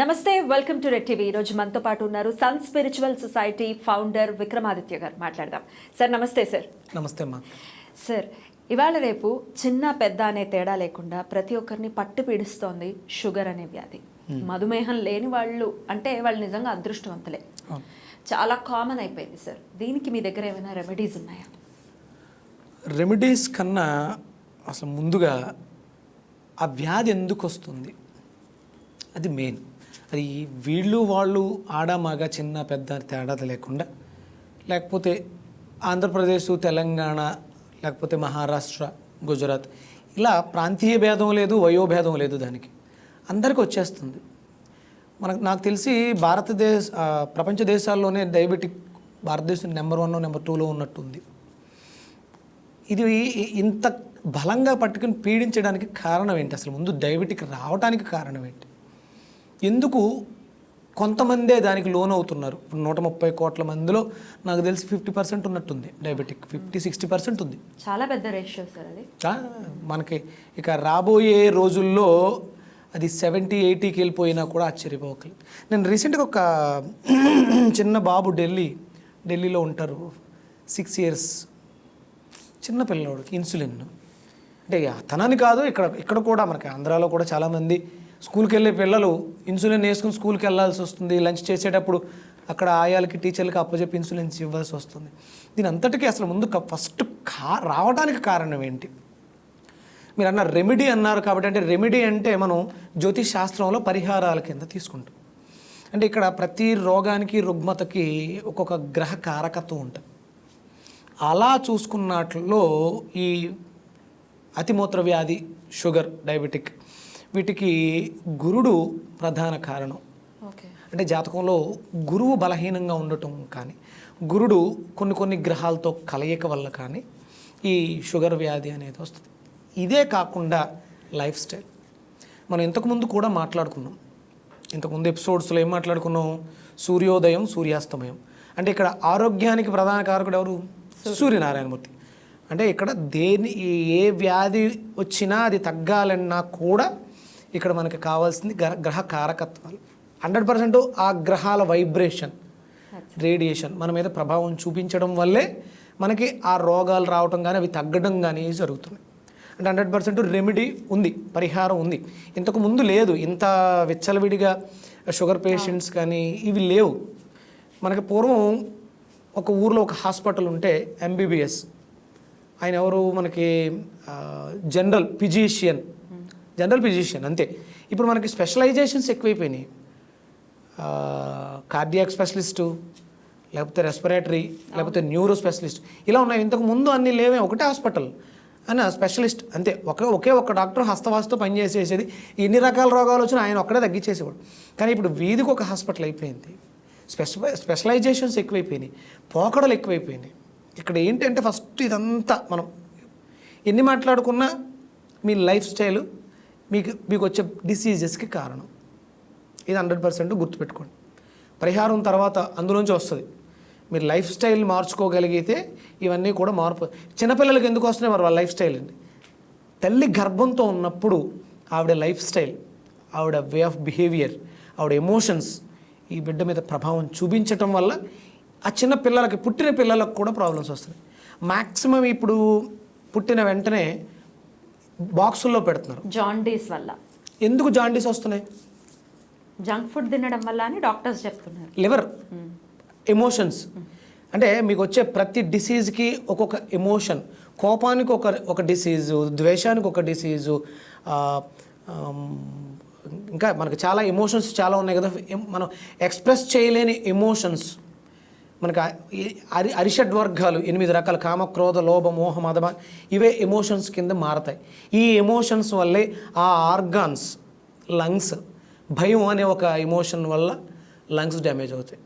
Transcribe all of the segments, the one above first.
నమస్తే welcome to red TV. ఈరోజు మనతో పాటు ఉన్నారు sun spiritual society founder Vikramaditya garu. మాట్లాడదాం. సార్ నమస్తే సార్. నమస్తే అమ్మా. సార్ ఇవాళ రేపు చిన్న పెద్ద అనే తేడా లేకుండా ప్రతి ఒక్కరిని పట్టు పీడిస్తోంది షుగర్ అనే వ్యాధి. మధుమేహం లేని వాళ్ళు అంటే వాళ్ళు నిజంగా అదృష్టవంతులే. చాలా కామన్ అయిపోయింది సార్. దీనికి మీ దగ్గర ఏమైనా రెమెడీస్ ఉన్నాయా? రెమెడీస్ కన్నా అసలు ముందుగా ఆ వ్యాధి ఎందుకు వస్తుంది? అది మెయిన్. అది వీళ్ళు వాళ్ళు ఆడ మగ చిన్న పెద్ద తేడా లేకుండా లేకపోతే ఆంధ్రప్రదేశ్ తెలంగాణ లేకపోతే మహారాష్ట్ర గుజరాత్ ఇలా ప్రాంతీయ భేదం లేదు వయోభేదం లేదు దానికి. అందరికీ వచ్చేస్తుంది. మనకు నాకు తెలిసి భారతదేశ ప్రపంచ దేశాల్లోనే డయాబెటిక్ భారతదేశం నెంబర్ వన్ నెంబర్ టూలో ఉన్నట్టుంది. ఇది ఇంత బలంగా పట్టుకుని పీడించడానికి కారణం ఏంటి? అసలు ముందు డయాబెటిక్ రావడానికి కారణం ఏంటి? ఎందుకు కొంతమందే దానికి లోన్ అవుతున్నారు? ఇప్పుడు నూట ముప్పై కోట్ల మందిలో నాకు తెలిసి ఫిఫ్టీ పర్సెంట్ ఉన్నట్టుంది. డయాబెటిక్ ఫిఫ్టీ సిక్స్టీ పర్సెంట్ ఉంది. చాలా పెద్ద రేషియో సార్ అది. మనకి ఇక రాబోయే రోజుల్లో అది సెవెంటీ ఎయిటీకి వెళ్ళిపోయినా కూడా ఆశ్చర్యపోకలేదు నేను రీసెంట్గా ఒక చిన్న బాబు ఢిల్లీ ఢిల్లీలో ఉంటారు. సిక్స్ ఇయర్స్ చిన్న పిల్లవాడికి ఇన్సులిన్. అంటే తనని కాదు ఇక్కడ ఇక్కడ కూడా మనకి ఆంధ్రాలో కూడా చాలామంది స్కూల్కి వెళ్ళే పిల్లలు ఇన్సులిన్ వేసుకుని స్కూల్కి వెళ్ళాల్సి వస్తుంది. లంచ్ చేసేటప్పుడు అక్కడ ఆయాలకి టీచర్లకి అప్పచెప్పి ఇన్సులిన్స్ ఇవ్వాల్సి వస్తుంది. దీని అంతటికీ అసలు ముందు ఫస్ట్ కా రావడానికి కారణం ఏంటి? మీరు అన్న రెమెడీ అన్నారు కాబట్టి అంటే రెమెడీ అంటే మనం జ్యోతిష్ శాస్త్రంలో పరిహారాల కింద తీసుకుంటాం. అంటే ఇక్కడ ప్రతి రోగానికి రుగ్మతకి ఒక్కొక్క గ్రహ కారకత్వం ఉంటుంది. అలా చూసుకున్నట్లో ఈ అతిమూత్ర వ్యాధి షుగర్ డయాబెటిక్ వీటికి గురుడు ప్రధాన కారణం. అంటే జాతకంలో గురువు బలహీనంగా ఉండటం కానీ గురుడు కొన్ని కొన్ని గ్రహాలతో కలయిక వల్ల కానీ ఈ షుగర్ వ్యాధి అనేది వస్తుంది. ఇదే కాకుండా లైఫ్ స్టైల్. మనం ఇంతకుముందు కూడా మాట్లాడుకున్నాం. ఇంతకుముందు ఎపిసోడ్స్లో ఏం మాట్లాడుకున్నాం? సూర్యోదయం సూర్యాస్తమయం. అంటే ఇక్కడ ఆరోగ్యానికి ప్రధాన కారకుడు ఎవరు? సూర్యనారాయణమూర్తి. అంటే ఇక్కడ దేని ఏ వ్యాధి వచ్చినా అది తగ్గాలన్నా కూడా ఇక్కడ మనకి కావాల్సింది గ్రహ గ్రహ కారకత్వాలు. హండ్రెడ్ పర్సెంట్ ఆ గ్రహాల వైబ్రేషన్ రేడియేషన్ మన మీద ప్రభావం చూపించడం వల్లే మనకి ఆ రోగాలు రావటం కానీ అవి తగ్గడం కానీ జరుగుతుంది అంటే హండ్రెడ్ పర్సెంట్ రెమెడీ ఉంది పరిహారం ఉంది. ఇంతకు ముందు లేదు ఇంత విచ్చలవిడిగా షుగర్ పేషెంట్స్ కానీ ఇవి లేవు. మనకి పూర్వం ఒక ఊర్లో ఒక హాస్పిటల్ ఉంటే ఎంబీబీఎస్ ఆయన ఎవరు మనకి జనరల్ ఫిజీషియన్. జనరల్ ఫిజీషియన్ అంతే. ఇప్పుడు మనకి స్పెషలైజేషన్స్ ఎక్కువైపోయినాయి. కార్డియాక్ స్పెషలిస్టు లేకపోతే రెస్పిరేటరీ లేకపోతే న్యూరో స్పెషలిస్ట్ ఇలా ఉన్నాయి. ఇంతకు ముందు అన్ని లేవే ఒకటే హాస్పిటల్. అని స్పెషలిస్ట్ అంతే. ఒకే ఒకే ఒక డాక్టర్ హస్తవాసితో పనిచేసేసేది ఎన్ని రకాల రోగాలు వచ్చినా ఆయన ఒక్కడే తగ్గించేసేవాడు. కానీ ఇప్పుడు వీధికి ఒక హాస్పిటల్ అయిపోయింది. స్పెష స్పెషలైజేషన్స్ ఎక్కువైపోయినాయి. పోకడలు ఎక్కువైపోయినాయి. ఇక్కడ ఏంటంటే ఫస్ట్ ఇదంతా మనం ఎన్ని మాట్లాడుకున్నా మీ లైఫ్ స్టైల్ మీకు మీకు వచ్చే డిసీజెస్కి కారణం. ఇది హండ్రెడ్ పర్సెంట్ గుర్తుపెట్టుకోండి. పరిహారం తర్వాత అందులోంచి వస్తుంది. మీరు లైఫ్ స్టైల్ మార్చుకోగలిగితే ఇవన్నీ కూడా మార్పు. చిన్నపిల్లలకి ఎందుకు వస్తున్నాయి మరి వాళ్ళ లైఫ్ స్టైల్ అండి? తల్లి గర్భంతో ఉన్నప్పుడు ఆవిడ లైఫ్ స్టైల్ ఆవిడ వే ఆఫ్ బిహేవియర్ ఆవిడ ఎమోషన్స్ ఈ బిడ్డ మీద ప్రభావం చూపించటం వల్ల ఆ చిన్న పిల్లలకి పుట్టిన పిల్లలకు కూడా ప్రాబ్లమ్స్ వస్తున్నాయి. మ్యాక్సిమం ఇప్పుడు పుట్టిన వెంటనే బాక్సుల్లో పెడుతున్నారు. జాండీస్ వల్ల. ఎందుకు జాండీస్ వస్తున్నాయి? జంక్ ఫుడ్ తినడం వల్ల అని డాక్టర్స్ చెప్తున్నారు. లివర్ ఎమోషన్స్ అంటే మీకు వచ్చే ప్రతి డిసీజ్కి ఒక్కొక్క ఎమోషన్ కోపానికి ఒక ఒక డిసీజు ద్వేషానికి ఒక డిసీజు ఇంకా మనకి చాలా ఎమోషన్స్ చాలా ఉన్నాయి కదా. మనం ఎక్స్ప్రెస్ చేయలేని ఎమోషన్స్ మనకు అరి అరిషడ్ వర్గాలు ఎనిమిది రకాల కామ క్రోధ లోభ మోహ మదమ ఇవే ఎమోషన్స్ కింద మారతాయి. ఈ ఎమోషన్స్ వల్లే ఆ ఆర్గాన్స్ లంగ్స్ భయం అనే ఒక ఎమోషన్ వల్ల లంగ్స్ డ్యామేజ్ అవుతాయి.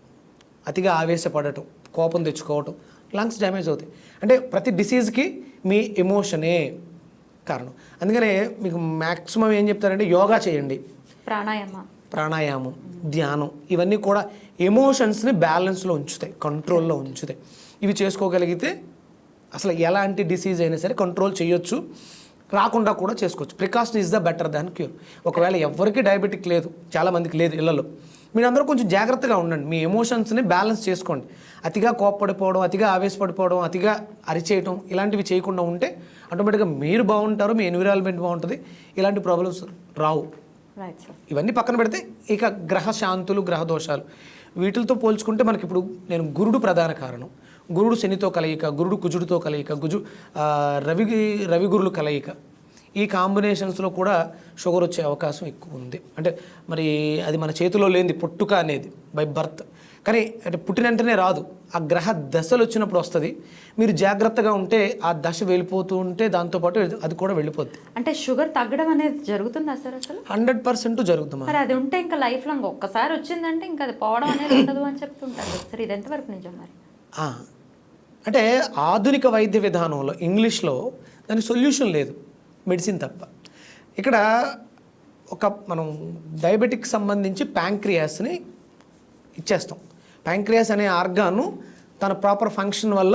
అతిగా ఆవేశపడటం కోపం తెచ్చుకోవటం లంగ్స్ డ్యామేజ్ అవుతాయి. అంటే ప్రతి డిసీజ్కి మీ ఎమోషనే కారణం. అందుకనే మీకు మ్యాక్సిమం ఏం చెప్తారంటే యోగా చేయండి. ప్రాణాయామ. ప్రాణాయామం ధ్యానం ఇవన్నీ కూడా ఎమోషన్స్ని బ్యాలెన్స్లో ఉంచుతాయి కంట్రోల్లో ఉంచుతాయి. ఇవి చేసుకోగలిగితే అసలు ఎలాంటి డిసీజ్ అయినా సరే కంట్రోల్ చేయొచ్చు రాకుండా కూడా చేసుకోవచ్చు. Precaution is the better than cure ఒకవేళ ఎవరికి డయాబెటిక్ లేదు చాలా మందికి లేదు ఇళ్ళలో మీరందరూ కొంచెం జాగ్రత్తగా ఉండండి. మీ ఎమోషన్స్ని బ్యాలెన్స్ చేసుకోండి. అతిగా కోప్పడిపోవడం అతిగా ఆవేశపడిపోవడం అతిగా అరిచేయటం ఇలాంటివి చేయకుండా ఉంటే ఆటోమేటిక్గా మీరు బాగుంటారు మీ ఎన్విరాన్మెంట్ బాగుంటుంది. ఇలాంటి ప్రాబ్లమ్స్ రావు. ఇవన్నీ పక్కన పెడితే ఇక గ్రహ శాంతులు గ్రహ దోషాలు. వీటితో పోల్చుకుంటే మనకి ఇప్పుడు నేను గురుడు ప్రధాన కారణం. గురుడు శనితో కలయిక గురుడు కుజుడితో కలయిక గుజు రవి రవి గురులు కలయిక. ఈ కాంబినేషన్స్లో కూడా షుగర్ వచ్చే అవకాశం ఎక్కువ ఉంది. అంటే మరి అది మన చేతిలో లేనిది పుట్టుక అనేది బై బర్త్. కానీ అంటే పుట్టిన వెంటనే రాదు. ఆ గ్రహ దశలు వచ్చినప్పుడు వస్తుంది. మీరు జాగ్రత్తగా ఉంటే ఆ దశ వెళ్ళిపోతూ ఉంటే దాంతోపాటు అది కూడా వెళ్ళిపోద్ది. అంటే షుగర్ తగ్గడం అనేది జరుగుతుందా సార్ అసలు? హండ్రెడ్ పర్సెంట్ జరుగుతుంది మరి అది ఉంటే ఇంకా లైఫ్ లాంగ్ ఒక్కసారి వచ్చిందంటే ఇంకా అది పోవడం అనేది ఉండదు అని చెప్తుంటారు సార్. ఇది ఎంతవరకు నిజం మరి? అంటే ఆధునిక వైద్య విధానంలో ఇంగ్లీష్లో దానికి సొల్యూషన్ లేదు. మెడిసిన్ తప్ప. ఇక్కడ ఒక మనం డయాబెటిక్ సంబంధించి ప్యాంక్రియాస్ని ఇచ్చేస్తాం. ప్యాంక్రియాస్ అనే ఆర్గాను తన ప్రాపర్ ఫంక్షన్ వల్ల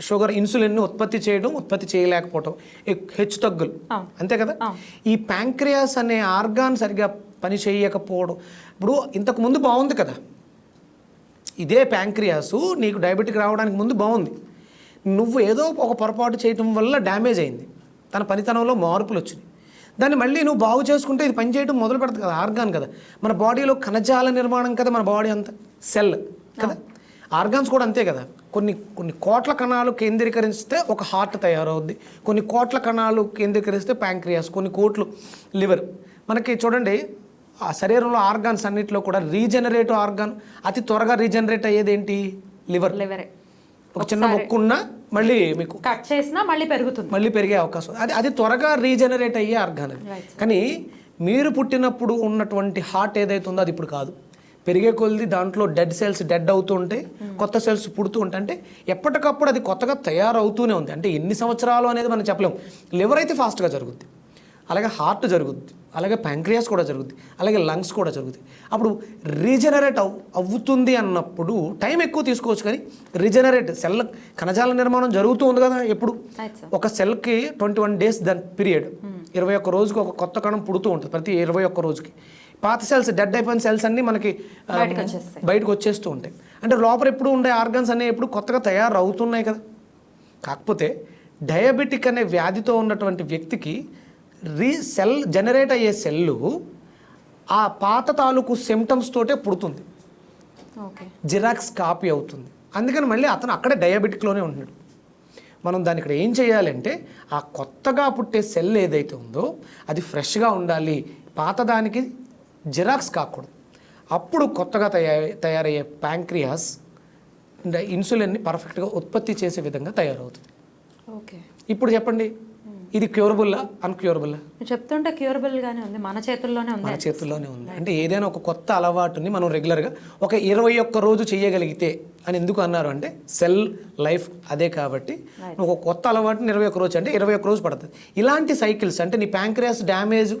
షుగర్ ఇన్సులిన్ని ఉత్పత్తి చేయడం ఉత్పత్తి చేయలేకపోవటం. హెచ్చు తగ్గులు. అంతే కదా. ఈ ప్యాంక్రియాస్ అనే ఆర్గాన్ సరిగా పని చేయకపోవడం. ఇప్పుడు ఇంతకు ముందు బాగుంది కదా? ఇదే ప్యాంక్రియాసు నీకు డయాబెటిక్ రావడానికి ముందు బాగుంది. నువ్వు ఏదో ఒక పొరపాటు చేయటం వల్ల డ్యామేజ్ అయింది. తన పనితనంలో మార్పులు వచ్చినాయి దాన్ని మళ్ళీ నువ్వు బాగు చేసుకుంటే ఇది పనిచేయడం మొదలు పెడుతుంది కదా ఆర్గాన్ కదా. మన బాడీలో కణజాల నిర్మాణం కదా మన బాడీ అంతా సెల్ కదా. ఆర్గాన్స్ కూడా అంతే కదా. కొన్ని కొన్ని కోట్ల కణాలు కేంద్రీకరిస్తే ఒక హార్ట్ తయారవుద్ది. కొన్ని కోట్ల కణాలు కేంద్రీకరిస్తే ప్యాంక్రియాస్ కొన్ని కోట్లు లివర్. మనకి చూడండి ఆ శరీరంలో ఆర్గాన్స్ అన్నిటిలో కూడా రీజనరేటివ్ ఆర్గాన్ అతి త్వరగా రీజనరేట్ అయ్యేది ఏంటి లివర్. లివరే. ఒక చిన్న మొక్కు ఉన్నా మళ్ళీ మీకు కట్ చేసినా మళ్ళీ పెరుగుతుంది. మళ్ళీ పెరిగే అవకాశం. అది అది త్వరగా రీజనరేట్ అయ్యే ఆర్గాన్. అది. కానీ మీరు పుట్టినప్పుడు ఉన్నటువంటి హార్ట్ ఏదైతే ఉందో అది ఇప్పుడు కాదు. పెరిగే కొలిది దాంట్లో డెడ్ సెల్స్ డెడ్ అవుతూ ఉంటాయి కొత్త సెల్స్ పుడుతూ ఉంటాయి అంటే ఎప్పటికప్పుడు అది కొత్తగా తయారవుతూనే ఉంది. అంటే ఎన్ని సంవత్సరాలు అనేది మనం చెప్పలేము. లివర్ అయితే ఫాస్ట్గా జరుగుద్ది. అలాగే హార్ట్ జరుగుద్ది అలాగే ప్యాంక్రియాస్ కూడా జరుగుద్ది అలాగే లంగ్స్ కూడా జరుగుతాయి అప్పుడు రీజనరేట్ అవ్ అవ్వుతుంది అన్నప్పుడు టైం ఎక్కువ తీసుకోవచ్చు కానీ రీజనరేట్ సెల్ కణజాల నిర్మాణం జరుగుతూ ఉంది కదా ఎప్పుడు? ఒక సెల్కి ట్వంటీ వన్ డేస్ దాని పీరియడ్. ఇరవై ఒక్క రోజుకి ఒక కొత్త కణం పుడుతూ ఉంటుంది ప్రతి ఇరవై ఒక్క రోజుకి. పాత సెల్స్ డెడ్ అయిపోయిన సెల్స్ అన్నీ మనకి. బయటకు వచ్చేస్తూ ఉంటాయి. అంటే లోపల ఎప్పుడు ఉండే ఆర్గన్స్ అనేవి ఎప్పుడు కొత్తగా తయారవుతున్నాయి కదా. కాకపోతే డయాబెటిక్ అనే వ్యాధితో ఉన్నటువంటి వ్యక్తికి రీ సెల్ జనరేట్ అయ్యే సెల్లు ఆ పాత తాలూకు సిమ్టమ్స్ తోటే పుడుతుంది. ఓకే. జిరాక్స్ కాపీ అవుతుంది. అందుకని మళ్ళీ అతను అక్కడే డయాబెటిక్లోనే ఉంటున్నాడు. మనం దాన్ని ఇక్కడ ఏం చేయాలంటే ఆ కొత్తగా పుట్టే సెల్ ఏదైతే ఉందో అది ఫ్రెష్గా ఉండాలి. పాతదానికి జిరాక్స్ కాకూడదు. అప్పుడు కొత్తగా తయారై తయారయ్యే ప్యాంక్రియాస్ ఇన్సులిన్ని పర్ఫెక్ట్గా ఉత్పత్తి చేసే విధంగా తయారవుతుంది. ఓకే. ఇప్పుడు చెప్పండి. ఇది క్యూరబుల్లా? అన్క్యూరబుల్లా? చెప్తుంటే క్యూరబుల్ గానే ఉంది. మన చేతుల్లోనే ఉంది. మన చేతుల్లోనే ఉంది. అంటే ఏదైనా ఒక కొత్త అలవాటుని మనం రెగ్యులర్గా ఒక ఇరవై ఒక్క రోజు చేయగలిగితే అని ఎందుకు అన్నారు అంటే సెల్ లైఫ్ అదే కాబట్టి ఒక కొత్త అలవాటుని ఇరవై ఒక్క రోజు అంటే ఇరవై ఒక్క రోజు పడుతుంది. ఇలాంటి సైకిల్స్ అంటే నీ ప్యాంక్రియాస్ డ్యామేజ్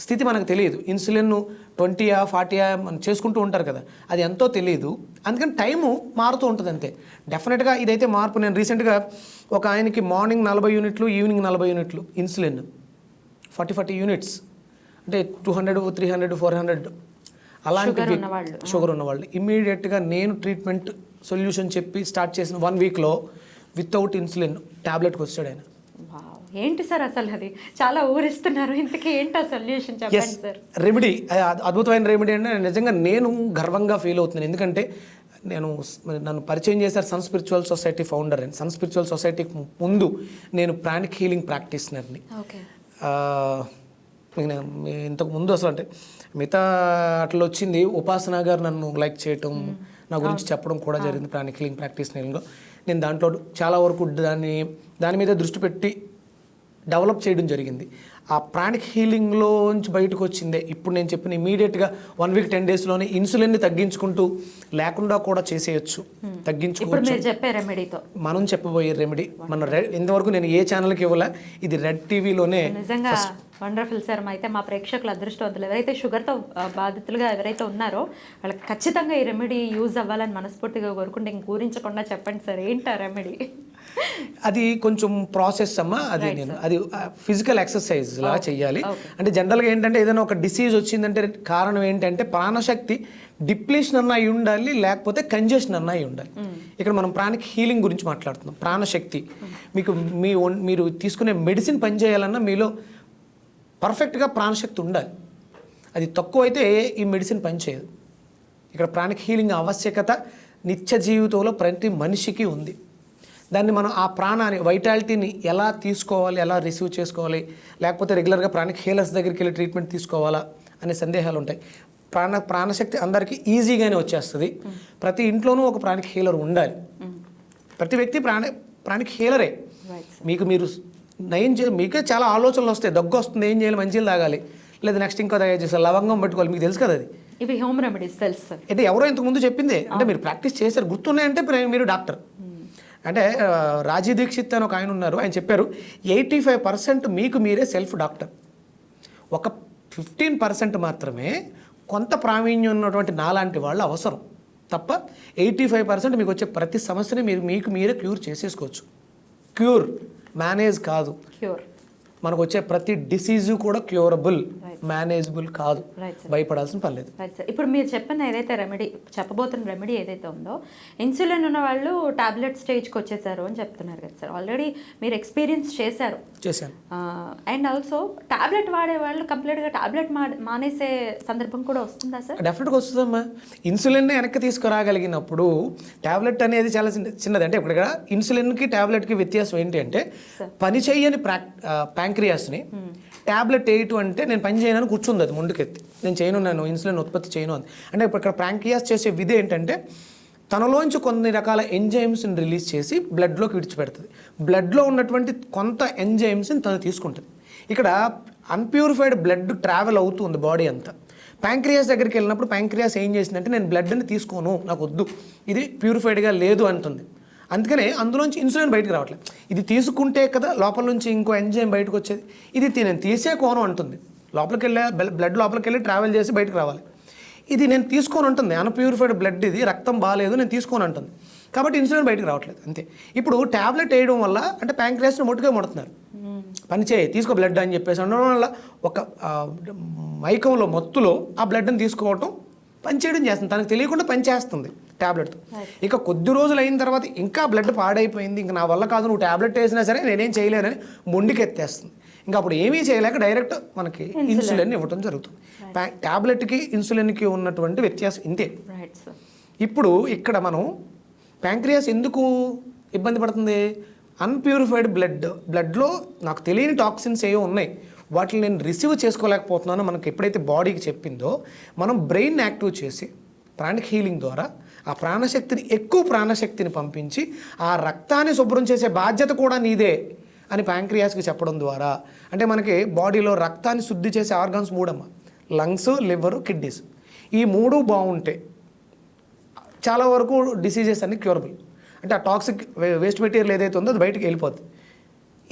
స్థితి మనకు తెలియదు. ఇన్సులిన్ ట్వంటీయా ఫార్టీయా మనం చేసుకుంటూ ఉంటారు కదా. అది ఎంతో తెలియదు. అందుకని టైము మారుతూ ఉంటుంది అంతే. డెఫినెట్గా ఇదైతే మార్పు. నేను రీసెంట్గా ఒక ఆయనకి మార్నింగ్ నలభై యూనిట్లు ఈవినింగ్ నలభై యూనిట్లు ఇన్సులిన్. Forty forty units. అంటే two hundred three hundred four hundred. అలాంటి. షుగర్ ఉన్నవాళ్ళు. ఇమ్మీడియట్గా నేను ట్రీట్మెంట్ సొల్యూషన్ చెప్పి స్టార్ట్ చేసిన వన్ వీక్లో వితౌట్ ఇన్సులిన్ ట్యాబ్లెట్కి వచ్చాడు ఆయన. ఏంటి సార్ అసలు అది? చాలా ఊరిస్తున్నారు. ఇంతకీ ఏంటి ఆ సొల్యూషన్? చెప్పండి సార్. రెమెడీ అద్భుతమైన రెమెడీ అంటే నిజంగా నేను గర్వంగా ఫీల్ అవుతున్నాను. ఎందుకంటే నేను నన్ను పరిచయం చేశారు సన్ స్పిరిచువల్ సొసైటీ ఫౌండర్ అని. సన్ స్పిరిచువల్ సొసైటీకి ముందు నేను ప్రాణిక్ హీలింగ్ ప్రాక్టీస్నర్ని ఇంతకు ముందు అసలు అంటే మిగతా అట్లా వచ్చింది. ఉపాసన గారు నన్ను లైక్ చేయటం నా గురించి చెప్పడం కూడా జరిగింది ప్రాణిక్ హీలింగ్ ప్రాక్టీస్ నేను దాంట్లో చాలా వరకు దాన్ని దాని మీద దృష్టి పెట్టి డెవలప్ చేయడం జరిగింది. ఆ ప్రాణిక్ హీలింగ్లోంచి బయటకు వచ్చిందే. ఇప్పుడు నేను చెప్పిన ఇమీడియట్గా వన్ వీక్ టెన్ డేస్లోనే ఇన్సులిన్ని తగ్గించుకుంటూ లేకుండా కూడా చేసేయచ్చు. తగ్గించుకోవచ్చు. మీరు చెప్పే రెమెడీతో. మనం చెప్పబోయే రెమెడీ. మన ఇంతవరకు నేను ఏ ఛానల్కి ఇవ్వలే. ఇది రెడ్ టీవీలోనే నిజంగా వండర్ఫుల్ సార్ అయితే మా ప్రేక్షకులు అదృష్టవంతులు ఎవరైతే షుగర్తో బాధితులుగా ఎవరైతే ఉన్నారో వాళ్ళకి ఖచ్చితంగా ఈ రెమెడీ యూజ్ అవ్వాలని మనస్ఫూర్తిగా కోరుకుంటే ఇంక ఊరించకుండా చెప్పండి సార్. ఏంటి ఆ రెమెడీ? అది కొంచెం ప్రాసెస్ అమ్మా అది నేను. అది ఫిజికల్ ఎక్సర్సైజ్ లా చెయ్యాలి. అంటే జనరల్గా ఏంటంటే ఏదైనా ఒక డిసీజ్ వచ్చిందంటే కారణం ఏంటంటే ప్రాణశక్తి డిప్లేషన్ అన్న అయి ఉండాలి లేకపోతే కంజెషన్ అన్న అయి ఉండాలి ఇక్కడ మనం ప్రాణిక్ హీలింగ్ గురించి మాట్లాడుతున్నాం. ప్రాణశక్తి. మీకు మీ మీరు తీసుకునే మెడిసిన్ పనిచేయాలన్నా మీలో పర్ఫెక్ట్గా ప్రాణశక్తి ఉండాలి. అది తక్కువ అయితే ఈ మెడిసిన్ పనిచేయదు ఇక్కడ ప్రాణిక్ హీలింగ్ ఆవశ్యకత నిత్య జీవితంలో ప్రతి మనిషికి ఉంది. దాన్ని మనం ఆ ప్రాణాన్ని వైటాలిటీని ఎలా తీసుకోవాలి ఎలా రిసీవ్ చేసుకోవాలి లేకపోతే రెగ్యులర్గా ప్రాణిక్ హీలర్స్ దగ్గరికి వెళ్ళి ట్రీట్మెంట్ తీసుకోవాలా అనే సందేహాలు ఉంటాయి. ప్రాణ ప్రాణశక్తి అందరికీ ఈజీగానే వచ్చేస్తుంది. ప్రతి ఇంట్లోనూ ఒక ప్రాణిక్ హీలర్ ఉండాలి. ప్రతి వ్యక్తి ప్రాణ ప్రాణిక్ హీలరే మీకు మీరు నయం చే మీకే చాలా ఆలోచనలు వస్తాయి. దగ్గు వస్తుంది ఏం చేయాలి మంచిలు తాగాలి. లేదా నెక్స్ట్ ఇంకో తయారు చేస్తారు లవంగం పట్టుకోవాలి. మీకు తెలుసు కదా అది. ఇవి హోమ్ రెమెడీస్ తెలుసు. అంటే ఎవరో ఇంతకు ముందు చెప్పిందే. అంటే మీరు ప్రాక్టీస్ చేశారు. గుర్తున్నాయంటే మీరు డాక్టర్. అంటే రాజీ దీక్షిత్ అని ఒక ఆయన ఉన్నారు. ఆయన చెప్పారు ఎయిటీ ఫైవ్ పర్సెంట్ మీకు మీరే సెల్ఫ్ డాక్టర్. ఒక ఫిఫ్టీన్ పర్సెంట్ మాత్రమే కొంత ప్రావీణ్యం ఉన్నటువంటి నాలాంటి వాళ్ళు అవసరం. తప్ప ఎయిటీ ఫైవ్ పర్సెంట్ మీకు వచ్చే ప్రతి సమస్యని మీరు మీకు మీరే క్యూర్ చేసేసుకోవచ్చు. క్యూర్. మేనేజ్ కాదు. క్యూర్. మనకు వచ్చే ప్రతి డిసీజు కూడా క్యూరబుల్. మేనేజబుల్ కాదు. భయపడాల్సిన పని లేదు. ఇప్పుడు మీరు చెప్పిన ఏదైతే రెమెడీ చెప్పబోతున్న రెమెడీ ఏదైతే ఉందో ఇన్సులిన్ ఉన్న వాళ్ళు టాబ్లెట్ స్టేజ్కి వచ్చేసారు అని చెప్తున్నారు కదా సార్ ఆల్రెడీ మీరు ఎక్స్పీరియన్స్ చేశారు. చేశాను. అండ్ ఆల్సో టాబ్లెట్ వాడే వాళ్ళు కంప్లీట్గా టాబ్లెట్ మానేసే సందర్భం కూడా వస్తుందా సార్ డెఫినెట్గా వస్తుందమ్మా. ఇన్సులిన్ వెనక్కి తీసుకురాగలిగినప్పుడు టాబ్లెట్ అనేది చాలా చిన్న చిన్నది. అంటే ఇప్పుడు ఇక్కడ ఇన్సులిన్కి టాబ్లెట్కి వ్యత్యాసం ఏంటి అంటే పని చేయని ప్రాక్ ప్యాంక్రియాస్ని టాబ్లెట్ వేయటం అంటే నేను పని చేయను కూర్చుంది అది ముందుకెత్తి. నేను చేయను నేను ఇన్సులిన్ ఉత్పత్తి చేయను అని. అంటే ఇప్పుడు ఇక్కడ ప్రాంకియాస్ చేసే విధి ఏంటంటే తనలోంచి కొన్ని రకాల ఎంజైమ్స్ని రిలీజ్ చేసి బ్లడ్లోకి విడిచిపెడుతుంది. బ్లడ్లో ఉన్నటువంటి కొంత ఎంజైమ్స్ని తను తీసుకుంటుంది. ఇక్కడ అన్ప్యూరిఫైడ్ బ్లడ్ ట్రావెల్ అవుతుంది బాడీ అంతా. ప్యాంక్రియాస్ దగ్గరికి వెళ్ళినప్పుడు ప్యాంక్రియాస్ ఏం చేసిందంటే నేను బ్లడ్ని తీసుకోను నాకు వద్దు ఇది ప్యూరిఫైడ్గా లేదు అంటుంది. అందుకనే అందులోంచి ఇన్సులిన్ బయటకు రావట్లేదు. ఇది తీసుకుంటే కదా లోపల నుంచి ఇంకో ఎంజైమ్ బయటకు వచ్చేది. ఇది నేను తీసే కోణం అంటుంది. లోపలికి వెళ్ళే బ్లడ్ లోపలికి వెళ్ళి ట్రావెల్ చేసి బయటకు రావాలి. ఇది నేను తీసుకొని ఉంటుంది. అన్ప్యూరిఫైడ్ బ్లడ్ ఇది రక్తం బాగాలేదు నేను తీసుకొని ఉంటుంది. కాబట్టి ఇన్సులిన్ బయటకు రావట్లేదు. అంతే. ఇప్పుడు ట్యాబ్లెట్ వేయడం వల్ల అంటే ప్యాంక్రియాస్ని మొట్టుగా ముడుతున్నారు. పని చేయి తీసుకో బ్లడ్ అని చెప్పేసి అనడం వల్ల ఒక మైకంలో మత్తులో ఆ బ్లడ్ని తీసుకోవటం పనిచేయడం చేస్తుంది. తనకు తెలియకుండా పనిచేస్తుంది ట్యాబ్లెట్ ఇక కొద్ది రోజులు అయిన తర్వాత ఇంకా బ్లడ్ పాడైపోయింది. ఇంకా నా వల్ల కాదు నువ్వు ట్యాబ్లెట్ వేసినా సరే నేనేం చేయలేనని మొండికి ఎత్తేస్తుంది ఇంకా అప్పుడు ఏమీ చేయలేక డైరెక్ట్ మనకి ఇన్సులిన్. ఇవ్వడం జరుగుతుంది. ప్యా- ట్యాబ్లెట్కి ఇన్సులిన్కి ఉన్నటువంటి వ్యత్యాసం ఇంతే. ఇప్పుడు ఇక్కడ మనం ప్యాంక్రియాస్ ఎందుకు ఇబ్బంది పడుతుంది? అన్ప్యూరిఫైడ్ బ్లడ్ బ్లడ్లో నాకు తెలియని టాక్సిన్స్ ఏవో ఉన్నాయి. వాటిని నేను రిసీవ్ చేసుకోలేకపోతున్నానో. మనకి ఎప్పుడైతే బాడీకి చెప్పిందో మనం బ్రెయిన్ యాక్టివ్ చేసి ప్రాణిక్ హీలింగ్ ద్వారా ఆ ప్రాణశక్తిని ఎక్కువ ప్రాణశక్తిని పంపించి ఆ రక్తాన్ని శుభ్రం చేసే బాధ్యత కూడా నీదే అని ప్యాంక్రియాస్కి చెప్పడం ద్వారా. అంటే మనకి బాడీలో రక్తాన్ని శుద్ధి చేసే ఆర్గాన్స్ మూడమ్మ. Lungs liver kidneys. ఈ మూడు బాగుంటే చాలా వరకు డిసీజెస్ అన్ని క్యూరబుల్. అంటే ఆ టాక్సిక్ వేస్ట్ మెటీరియల్ ఏదైతే ఉందో అది బయటకు వెళ్ళిపోతుంది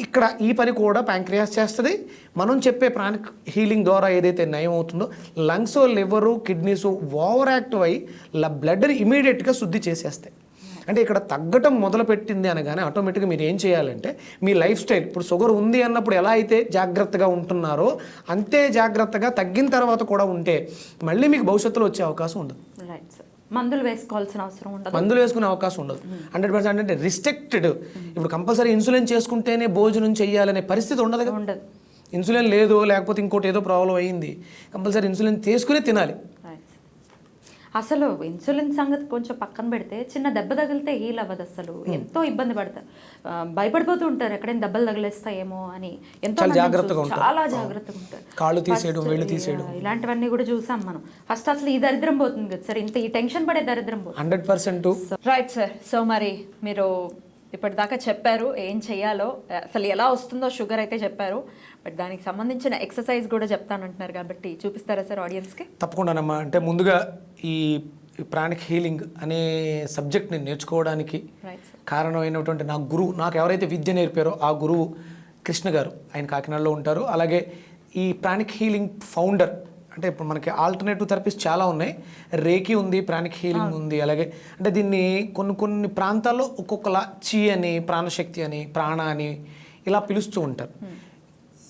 ఇక్కడ ఈ పని కూడా ప్యాంక్రియాస్ చేస్తుంది. మనం చెప్పే ప్రాణిక్ హీలింగ్ ద్వారా ఏదైతే నయం అవుతుందో lungs liver kidneys over active అయ్యి బ్లడ్ని ఇమీడియట్గా శుద్ధి చేసేస్తాయి. అంటే ఇక్కడ తగ్గటం మొదలుపెట్టింది అనగానే ఆటోమేటిక్గా మీరు ఏం చేయాలంటే మీ లైఫ్ స్టైల్ ఇప్పుడు షుగర్ ఉంది అన్నప్పుడు ఎలా అయితే జాగ్రత్తగా ఉంటున్నారో అంతే జాగ్రత్తగా తగ్గిన తర్వాత కూడా ఉంటే మళ్ళీ మీకు భవిష్యత్తులో వచ్చే అవకాశం ఉండదు. రైట్ మందులు వేసుకోవాల్సిన అవసరం ఉండదు. మందులు వేసుకునే అవకాశం ఉండదు. హండ్రెడ్ పర్సెంట్ అంటే రిస్ట్రిక్టెడ్ ఇప్పుడు కంపల్సరీ ఇన్సులిన్ చేసుకుంటేనే భోజనం చేయాలనే పరిస్థితి ఉండదు కదా. ఉండదు. ఇన్సులిన్ లేదు లేకపోతే ఇంకోటి ఏదో ప్రాబ్లం అయింది కంపల్సరీ ఇన్సులిన్ తీసుకునే తినాలి. అసలు ఇన్సులిన్ సంగతి కొంచెం పక్కన పెడితే చిన్న దెబ్బ తగిలితే హీల్ అవ్వదు అసలు. ఎంతో ఇబ్బంది పడతారు భయపడిపోతూ ఉంటారు. ఎక్కడైనా దెబ్బలు తగిలేస్తాయేమో అని ఎంతో జాగ్రత్తగా. చాలా జాగ్రత్తగా ఉంటారు. కాళ్ళు తీసేయడం వేళ్ళు తీసేయడం. ఇలాంటివన్నీ కూడా చూసాం మనం. ఫస్ట్ అసలు ఈ దరిద్రం పోతుంది కదా సార్. ఇంత ఈ టెన్షన్ పడే దరిద్రం పోతుంది. Hundred percent. Right sir so మరి మీరు ఇప్పటిదాకా చెప్పారు ఏం చెయ్యాలో అసలు ఎలా వస్తుందో షుగర్ అయితే చెప్పారు. బట్ దానికి సంబంధించిన ఎక్సర్సైజ్ కూడా చెప్తానంటున్నారు కాబట్టి చూపిస్తారా సార్ ఆడియన్స్కి? తప్పకుండానమ్మా. అంటే ముందుగా ఈ ప్రాణిక్ హీలింగ్ అనే సబ్జెక్ట్ని నేర్చుకోవడానికి కారణమైనటువంటి నా గురువు నాకు ఎవరైతే విద్య నేర్పారో ఆ గురువు కృష్ణ గారు. ఆయన కాకినాడలో ఉంటారు. అలాగే ఈ ప్రాణిక్ హీలింగ్ ఫౌండర్ అంటే ఇప్పుడు మనకి ఆల్టర్నేటివ్ థెరపీస్ చాలా ఉన్నాయి. రేకి ఉంది ప్రాణిక్ హీలింగ్ ఉంది. అలాగే అంటే దీన్ని కొన్ని కొన్ని ప్రాంతాల్లో ఒక్కొక్కలా చీ అని ప్రాణశక్తి అని ప్రాణ అని ఇలా పిలుస్తూ ఉంటారు.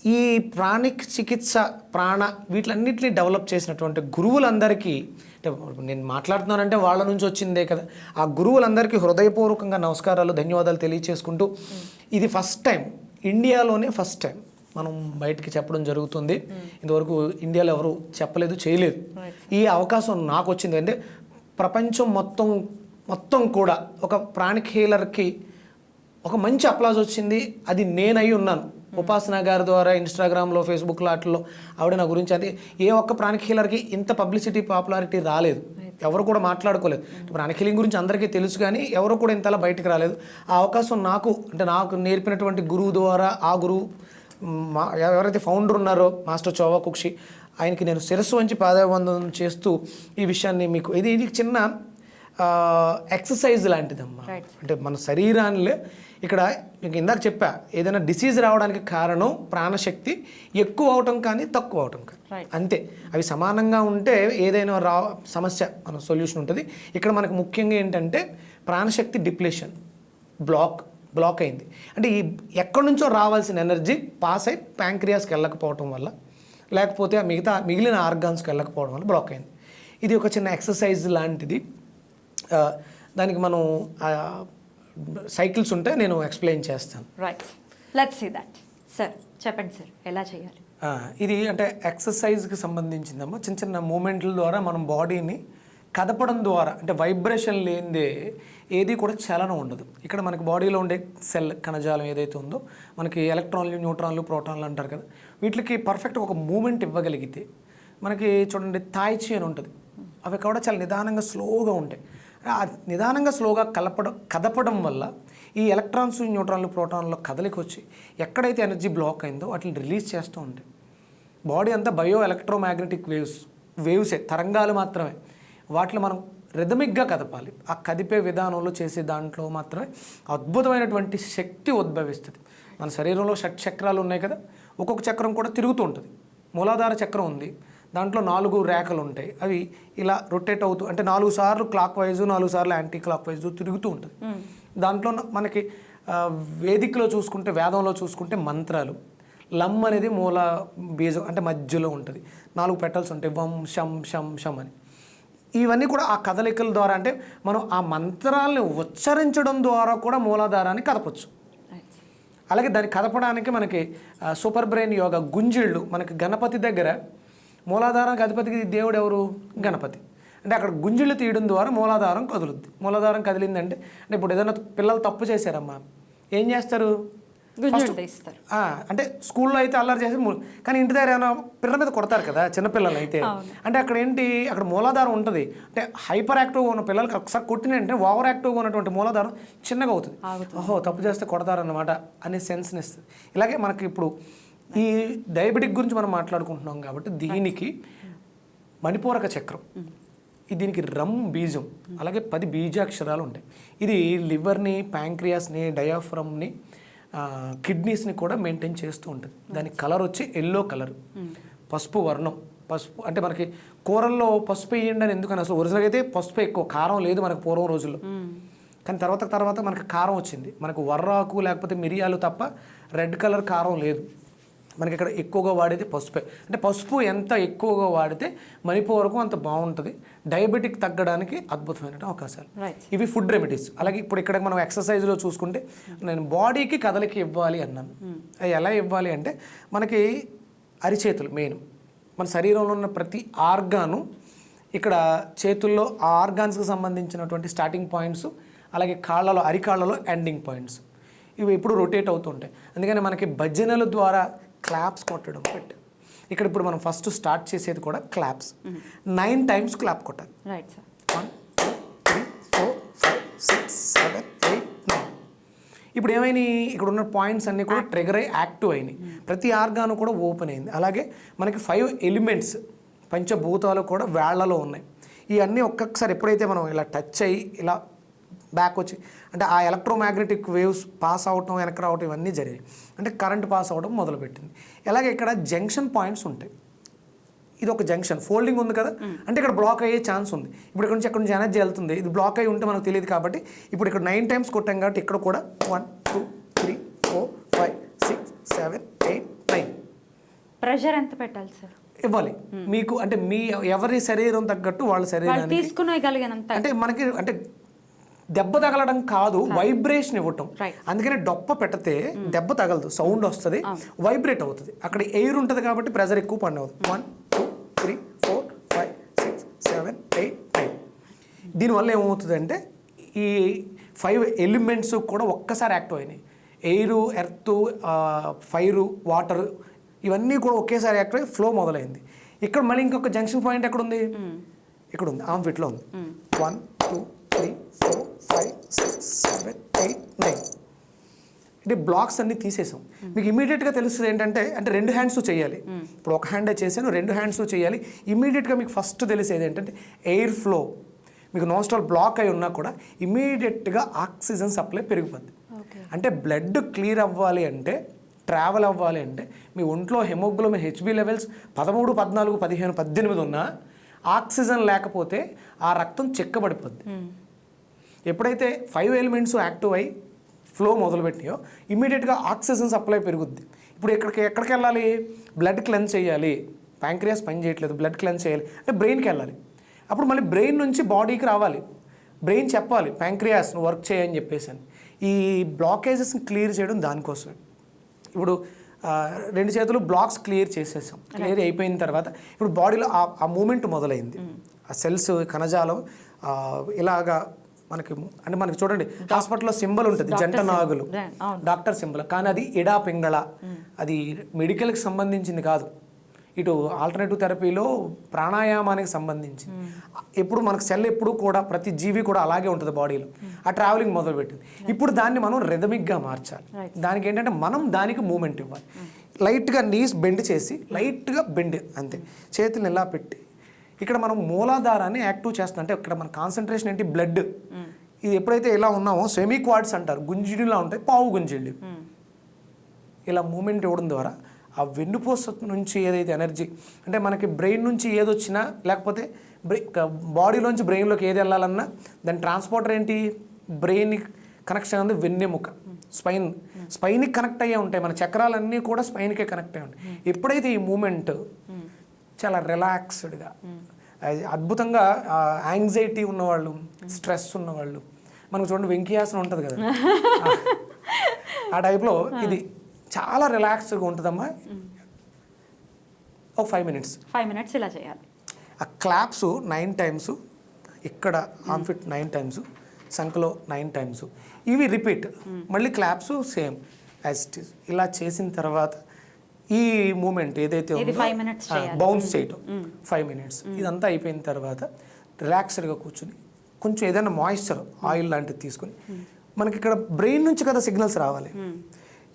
ఈ ప్రాణిక్ చికిత్స ప్రాణ వీటిలన్నింటినీ డెవలప్ చేసినటువంటి గురువులందరికీ అంటే నేను మాట్లాడుతున్నానంటే వాళ్ళ నుంచి వచ్చిందే కదా. ఆ గురువులందరికీ హృదయపూర్వకంగా నమస్కారాలు ధన్యవాదాలు తెలియచేసుకుంటూ ఇది ఫస్ట్ టైం ఇండియాలోనే ఫస్ట్ టైం మనం బయటికి చెప్పడం జరుగుతుంది. ఇంతవరకు ఇండియాలో ఎవరు చెప్పలేదు చేయలేదు. ఈ అవకాశం నాకు వచ్చింది. అంటే ప్రపంచం మొత్తం మొత్తం కూడా ఒక ప్రాణిక్ హీలర్కి ఒక మంచి అప్లాజ్ వచ్చింది. అది నేనై ఉన్నాను. ఉపాసన గారి ద్వారా ఇన్స్టాగ్రామ్లో ఫేస్బుక్లో వాటిల్లో ఆవిడ నా గురించి అది ఏ ఒక్క ప్రాణిక్ హీలర్కి ఇంత పబ్లిసిటీ పాపులారిటీ రాలేదు. ఎవరు కూడా మాట్లాడుకోలేదు. ప్రాణిక్ హీలింగ్ గురించి అందరికీ తెలుసు కానీ ఎవరు కూడా ఇంతలా బయటికి రాలేదు. ఆ అవకాశం నాకు అంటే నాకు నేర్పినటువంటి గురువు ద్వారా ఆ గురువు మ్, ఎవరైతే ఫౌండర్ ఉన్నారో మాస్టర్ చోవా కుక్షి ఆయనకి నేను శిరస్సు వంచి పాదవందనం చేస్తూ ఈ విషయాన్ని మీకు ఇది ఇది చిన్న ఎక్సర్సైజ్ లాంటిదమ్మా. అంటే మన శరీరాన్ని ఇక్కడ మీకు ఇందాక చెప్పా ఏదైనా డిసీజ్ రావడానికి కారణం ప్రాణశక్తి ఎక్కువ అవటం కానీ తక్కువ అవటం కానీ. అంతే. అవి సమానంగా ఉంటే ఏదైనా రా సమస్య మన సొల్యూషన్ ఉంటుంది. ఇక్కడ మనకు ముఖ్యంగా ఏంటంటే ప్రాణశక్తి డిప్లేషన్ బ్లాక్ బ్లాక్ అయింది. అంటే ఈ ఎక్కడి నుంచో రావాల్సిన ఎనర్జీ పాస్ అయి ప్యాంక్రియాస్కి వెళ్ళకపోవటం వల్ల లేకపోతే ఆ మిగతా మిగిలిన ఆర్గాన్స్కి వెళ్ళకపోవడం వల్ల బ్లాక్ అయింది. ఇది ఒక చిన్న ఎక్సర్సైజ్ లాంటిది. దానికి మనం సైకిల్స్ ఉంటే నేను ఎక్స్ప్లెయిన్ చేస్తాను. Right let see that sir చెప్పండి సార్ ఎలా చేయాలి? ఇది అంటే ఎక్సర్సైజ్కి సంబంధించిందమ్మా. చిన్న చిన్న మూమెంట్ల ద్వారా మనం బాడీని కదపడం ద్వారా అంటే వైబ్రేషన్ లేనిదే ఏది కూడా చలనం ఉండదు. ఇక్కడ మనకి బాడీలో ఉండే సెల్ కణజాలం ఏదైతే ఉందో మనకి ఎలక్ట్రాన్లు న్యూట్రాన్లు ప్రోటాన్లు అంటారు కదా వీటికి పర్ఫెక్ట్ ఒక మూమెంట్ ఇవ్వగలిగితే మనకి చూడండి తాయిచి అని ఉంటుంది. అవి కూడా చాలా నిదానంగా స్లోగా ఉంటాయి. నిదానంగా స్లోగా కలపడం కదపడం వల్ల ఈ ఎలక్ట్రాన్స్ న్యూట్రాన్లు ప్రోటాన్లు కదలికి వచ్చి ఎక్కడైతే ఎనర్జీ బ్లాక్ అయిందో వాటిని రిలీజ్ చేస్తూ ఉంటాయి. బాడీ అంతా బయో ఎలక్ట్రోమాగ్నెటిక్ వేవ్స్ వేవ్సే తరంగాలు మాత్రమే. వాటిని మనం రిథమిక్గా కదపాలి. ఆ కదిపే విధానంలో చేసే దాంట్లో మాత్రమే అద్భుతమైనటువంటి శక్తి ఉద్భవిస్తుంది. మన శరీరంలో షట్ చక్రాలు ఉన్నాయి కదా ఒక్కొక్క చక్రం కూడా తిరుగుతూ ఉంటుంది. మూలాధార చక్రం ఉంది. దాంట్లో నాలుగు రేఖలు ఉంటాయి. అవి ఇలా రొటేట్ అవుతూ అంటే నాలుగు సార్లు క్లాక్ వైజు నాలుగు సార్లు యాంటీ క్లాక్ వైజు తిరుగుతూ ఉంటుంది. దాంట్లో మనకి వేదికలో చూసుకుంటే వేదంలో చూసుకుంటే మంత్రాలు. లమ్ అనేది మూల బీజం అంటే మధ్యలో ఉంటుంది. నాలుగు పెటల్స్ ఉంటాయి. వం షం షం షం అని. ఇవన్నీ కూడా ఆ కదలికల ద్వారా అంటే మనం ఆ మంత్రాలను ఉచ్చరించడం ద్వారా కూడా మూలాధారాన్ని కదపచ్చు. అలాగే దాన్ని కదపడానికి మనకి సూపర్ బ్రెయిన్ యోగా గుంజిళ్ళు మనకి గణపతి దగ్గర మూలాధారానికి అధిపతికి దేవుడు ఎవరు గణపతి. అంటే అక్కడ గుంజిళ్ళు తీయడం ద్వారా మూలాధారం కదులుద్ది. మూలాధారం కదిలిందంటే అంటే ఇప్పుడు ఏదైనా పిల్లలు తప్పు చేశారమ్మా ఏం చేస్తారు? అంటే స్కూల్లో అయితే అల్లరి చేసి కానీ ఇంటి దగ్గర ఏమైనా పిల్లల మీద కొడతారు కదా చిన్నపిల్లలు అయితే. అంటే అక్కడ ఏంటి? అక్కడ మూలాధారం ఉంటుంది. అంటే హైపర్ యాక్టివ్గా ఉన్న పిల్లలకి ఒకసారి కొట్టినంటే ఓవర్ యాక్టివ్గా ఉన్నటువంటి మూలాధారం చిన్నగా అవుతుంది. ఓహో తప్పు చేస్తే కొడతారన్నమాట అనే సెన్స్ని ఇస్తుంది. ఇలాగే మనకి ఇప్పుడు ఈ డయాబెటిక్ గురించి మనం మాట్లాడుకుంటున్నాం కాబట్టి దీనికి మణిపూరక చక్రం. దీనికి రమ్ బీజం అలాగే పది బీజాక్షరాలు ఉంటాయి. ఇది లివర్ని ప్యాంక్రియాస్ని డయాఫ్రమ్ని కిడ్నీస్ని కూడా మెయింటైన్ చేస్తూ ఉంటుంది. దాని కలర్ వచ్చి ఎల్లో కలర్. పసుపు వర్ణం. పసుపు అంటే మనకి కూరల్లో పసుపు వేయండి అని ఎందుకని అసలు ఒరిజినల్గా అయితే పసుపు ఎక్కువ కారం లేదు మనకు పూర్వం రోజుల్లో. కానీ తర్వాత తర్వాత మనకి కారం వచ్చింది. మనకు వర్రాకు లేకపోతే మిరియాలు తప్ప రెడ్ కలర్ కారం లేదు. మనకి ఇక్కడ ఎక్కువగా వాడేది పసుపే. అంటే పసుపు ఎంత ఎక్కువగా వాడితే మణిపూరకం అంత బాగుంటుంది. డయాబెటిక్ తగ్గడానికి అద్భుతమైన అవకాశాలు. ఇవి ఫుడ్ రెమెడీస్ అలాగే ఇప్పుడు ఇక్కడ మనం ఎక్సర్సైజ్లో చూసుకుంటే నేను బాడీకి కదలిక ఇవ్వాలి అన్నాను. అది ఎలా ఇవ్వాలి అంటే మనకి అరిచేతులు మెయిన్ మన శరీరంలో ఉన్న ప్రతి ఆర్గాను ఇక్కడ చేతుల్లో ఆ ఆర్గాన్స్కి సంబంధించినటువంటి స్టార్టింగ్ పాయింట్స్ అలాగే కాళ్ళలో అరికాళ్ళలో ఎండింగ్ పాయింట్స్ ఇవి ఎప్పుడు రొటేట్ అవుతుంటాయి అందుకని మనకి భజనల ద్వారా క్లాప్స్ కొట్టడం పెట్టారు ఇక్కడ ఇప్పుడు మనం ఫస్ట్ స్టార్ట్ చేసేది కూడా క్లాప్స్ నైన్ టైమ్స్ క్లాప్ కొట్టాలి. Right sir one two three four five six seven eight nine ఇప్పుడు ఏమైనాయి ఇక్కడ ఉన్న పాయింట్స్ అన్నీ కూడా ట్రిగర్ అయ్యి యాక్టివ్ అయినాయి. ప్రతి ఆర్గాను కూడా ఓపెన్ అయింది. అలాగే మనకి ఫైవ్ ఎలిమెంట్స్ పంచభూతాలు కూడా వేళ్ళలో ఉన్నాయి. ఇవన్నీ ఒక్కొక్కసారి ఎప్పుడైతే మనం ఇలా టచ్ అయ్యి ఇలా బ్యాక్ వచ్చి అంటే ఆ ఎలక్ట్రోమాగ్నెటిక్ వేవ్స్ పాస్ అవటం వెనక రావటం ఇవన్నీ జరిగాయి. అంటే కరెంట్ పాస్ అవడం మొదలుపెట్టింది. అలాగే ఇక్కడ జంక్షన్ పాయింట్స్ ఉంటాయి. ఇది ఒక జంక్షన్ ఫోల్డింగ్ ఉంది కదా? అంటే ఇక్కడ బ్లాక్ అయ్యే ఛాన్స్ ఉంది. ఇప్పుడు ఇక్కడ నుంచి అక్కడ నుంచి ఎనర్జీ వెళ్తుంది? ఇది బ్లాక్ అయ్యి ఉంటే మనకు తెలియదు కాబట్టి ఇప్పుడు ఇక్కడ నైన్ టైమ్స్ కొట్టాం కాబట్టి ఇక్కడ కూడా one two three four five six seven eight nine pressure ఎంత పెట్టాలి సార్? ఇవ్వాలి. మీకు అంటే మీ ఎవరి శరీరం తగ్గట్టు వాళ్ళ తీసుకునేగలిగినంత అంటే మనకి అంటే దెబ్బ తగలడం కాదు వైబ్రేషన్ ఇవ్వటం. అందుకని డొప్ప పెట్టతే దెబ్బ తగలదు సౌండ్ వస్తుంది వైబ్రేట్ అవుతుంది. అక్కడ ఎయిర్ ఉంటుంది కాబట్టి ప్రెజర్ ఎక్కువ పని అవుతుంది one two three four five six seven eight nine దీనివల్ల ఏమవుతుంది అంటే ఈ ఫైవ్ ఎలిమెంట్స్ కూడా ఒక్కసారి యాక్టివ్ అయినాయి. ఎయిరు ఎర్త్ ఫైరు వాటర్ ఇవన్నీ కూడా ఒకేసారి యాక్టివ్ అయ్యి ఫ్లో మొదలైంది. ఇక్కడ మళ్ళీ ఇంకొక జంక్షన్ పాయింట్ ఎక్కడ ఉంది ఇక్కడ ఉంది ఆమ్ ఫిట్లో ఉంది వన్ టూ అంటే బ్లాక్స్ అన్ని తీసేసాం. మీకు ఇమీడియట్గా తెలుస్తుంది ఏంటంటే అంటే రెండు హ్యాండ్స్ చేయాలి. ఇప్పుడు ఒక హ్యాండే చేశాను రెండు హ్యాండ్స్ చేయాలి. ఇమీడియట్గా మీకు ఫస్ట్ తెలిసేది ఏంటంటే ఎయిర్ ఫ్లో మీకు నోస్టల్ బ్లాక్ అయి ఉన్నా కూడా ఇమీడియట్గా ఆక్సిజన్ సప్లై పెరిగిపోద్ది. అంటే బ్లడ్ క్లియర్ అవ్వాలి అంటే ట్రావెల్ అవ్వాలి అంటే మీ ఒంట్లో హెమోగ్లోమిన్ హెచ్బి లెవెల్స్ పదమూడు పద్నాలుగు పదిహేను పద్దెనిమిది ఉన్నా ఆక్సిజన్ లేకపోతే ఆ రక్తం చెక్కబడిపోద్ది. ఎప్పుడైతే ఫైవ్ ఎలిమెంట్స్ యాక్టివ్ అయ్యి ఫ్లో మొదలుపెట్టినాయో ఇమీడియట్గా ఆక్సిజన్ సప్లై పెరుగుద్ది. ఇప్పుడు ఎక్కడికి ఎక్కడికి వెళ్ళాలి? బ్లడ్ క్లెన్స్ చేయాలి. ప్యాంక్రియాస్ పని చేయట్లేదు బ్లడ్ క్లెన్స్ చేయాలి. అంటే బ్రెయిన్కి వెళ్ళాలి. అప్పుడు మళ్ళీ బ్రెయిన్ నుంచి బాడీకి రావాలి. బ్రెయిన్ చెప్పాలి ప్యాంక్రియాస్ నువ్వు వర్క్ చేయని చెప్పేసి అని ఈ బ్లాకేజెస్ని క్లియర్ చేయడం దానికోసమే. ఇప్పుడు రెండు చేతులు బ్లాక్స్ క్లియర్ చేసేసాం. క్లియర్ అయిపోయిన తర్వాత ఇప్పుడు బాడీలో ఆ మూమెంట్ మొదలైంది. ఆ సెల్స్ కణజాలం ఇలాగా మనకి అంటే మనకి చూడండి హాస్పిటల్లో సింబల్ ఉంటుంది జంట నాగులు. Doctor symbol. కానీ అది ఎడా పింగళ. అది మెడికల్కి సంబంధించింది కాదు. ఇటు ఆల్టర్నేటివ్ థెరపీలో ప్రాణాయామానికి సంబంధించింది. ఎప్పుడు మనకు సెల్ ఎప్పుడు కూడా ప్రతి జీవి కూడా అలాగే ఉంటుంది బాడీలో. ఆ ట్రావెలింగ్ మొదలుపెట్టింది. ఇప్పుడు దాన్ని మనం రెదమిక్గా మార్చాలి. దానికి ఏంటంటే మనం దానికి మూమెంట్ ఇవ్వాలి. లైట్గా నీస్ బెండ్ చేసి లైట్గా బెండ్ అంతే. చేతులను ఇలా పెట్టి ఇక్కడ మనం మూలాధారాన్ని యాక్టివ్ చేస్తాం. అంటే ఇక్కడ మన కాన్సన్ట్రేషన్ ఏంటి? బ్లడ్. ఇది ఎప్పుడైతే ఇలా ఉన్నామో సెమీ క్వాడ్స్ అంటారు. గుంజిడిలా ఉంటాయి పావు గుంజిళ్ళు. ఇలా మూమెంట్ ఇవ్వడం ద్వారా ఆ వెన్నుపూస నుంచి ఏదైతే ఎనర్జీ అంటే మనకి బ్రెయిన్ నుంచి ఏదొచ్చినా లేకపోతే బ్రెయి బాడీలోంచి బ్రెయిన్లోకి ఏది వెళ్ళాలన్నా దాని ట్రాన్స్పోర్టర్ ఏంటి? బ్రెయిన్ కనెక్షన్ ఉంది వెన్నెముక స్పైన్. స్పైన్కి కనెక్ట్ అయ్యే ఉంటాయి. మన చక్రాలన్నీ కూడా స్పైన్కే కనెక్ట్ అయ్యి ఉంటాయి. ఎప్పుడైతే ఈ మూమెంట్ చాలా రిలాక్స్డ్గా అద్భుతంగా యాంగ్జైటీ ఉన్నవాళ్ళు స్ట్రెస్ ఉన్నవాళ్ళు. మనకు చూడండి వెంకయాసనం ఉంటుంది కదా. ఆ టైప్లో ఇది చాలా రిలాక్స్డ్గా ఉంటుందమ్మా. ఒక ఫైవ్ మినిట్స్ ఫైవ్ మినిట్స్ ఇలా చేయాలి. ఆ క్లాప్స్ నైన్ టైమ్స్ ఇక్కడ ఆంఫిట్ నైన్ టైమ్స్ సంఖలో నైన్ టైమ్స్ ఇవి రిపీట్ మళ్ళీ claps same as it is ఇలా చేసిన తర్వాత ఈ మూమెంట్ ఏదైతే చేయాలి. బౌన్స్ చేయటం. ఫైవ్ మినిట్స్ ఇదంతా అయిపోయిన తర్వాత రిలాక్స్డ్గా కూర్చుని కొంచెం ఏదైనా మాయిశ్చర్ ఆయిల్ లాంటిది తీసుకొని మనకి ఇక్కడ బ్రెయిన్ నుంచి కదా సిగ్నల్స్ రావాలి.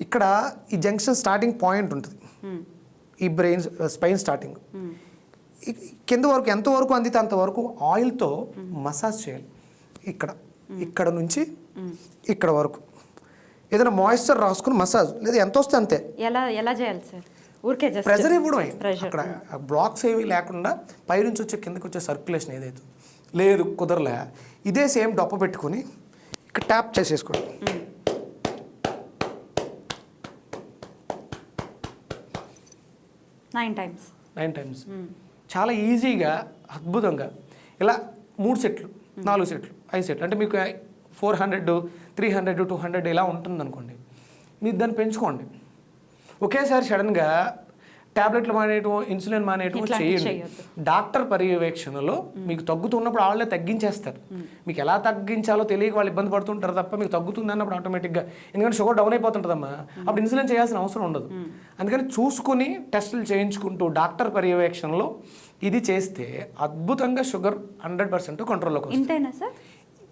ఇక్కడ ఈ జంక్షన్ స్టార్టింగ్ పాయింట్ ఉంటుంది. ఈ బ్రెయిన్ స్పైన్ స్టార్టింగ్ కింద వరకు ఎంత వరకు అందితే అంతవరకు ఆయిల్తో మసాజ్ చేయాలి. ఇక్కడ. ఇక్కడ నుంచి ఇక్కడ వరకు. ఏదైనా మాయిశ్చర్ రాసుకుని మసాజ్ లేదా ఎంత వస్తే అంతే. ఎలా ఎలా చేయాలి సార్? ఊరికే ప్రెజర్ ఇవ్వడమే. అక్కడ బ్లాక్స్ ఏవి లేకుండా పైనుంచి వచ్చే కిందకి వచ్చే సర్క్యులేషన్ ఏదైతే లేదు కుదరలే ఇదే సేమ్ డొప్ప పెట్టుకొని ఇక్కడ ట్యాప్ చేసేసుకోండి. నైన్ టైమ్స్ నైన్ టైమ్స్ చాలా ఈజీగా అద్భుతంగా ఇలా మూడు సెట్లు నాలుగు సెట్లు ఐదు సెట్లు. అంటే మీకు four hundred three hundred two hundred ఇలా ఉంటుంది అనుకోండి మీరు దాన్ని పెంచుకోండి. ఒకేసారి సడన్గా టాబ్లెట్లు మానేయటం ఇన్సులిన్ మానేయటం చేయండి. డాక్టర్ పర్యవేక్షణలో మీకు తగ్గుతున్నప్పుడు వాళ్ళే తగ్గించేస్తారు. మీకు ఎలా తగ్గించాలో తెలియక వాళ్ళు ఇబ్బంది పడుతుంటారు తప్ప మీకు తగ్గుతుంది అన్నప్పుడు ఆటోమేటిక్గా ఎందుకంటే షుగర్ డౌన్ అయిపోతుంటుందమ్మా. అప్పుడు ఇన్సులిన్ చేయాల్సిన అవసరం ఉండదు. అందుకని చూసుకుని టెస్టులు చేయించుకుంటూ డాక్టర్ పర్యవేక్షణలో ఇది చేస్తే అద్భుతంగా షుగర్ హండ్రెడ్ పర్సెంట్ కంట్రోల్లోకి వస్తుంది.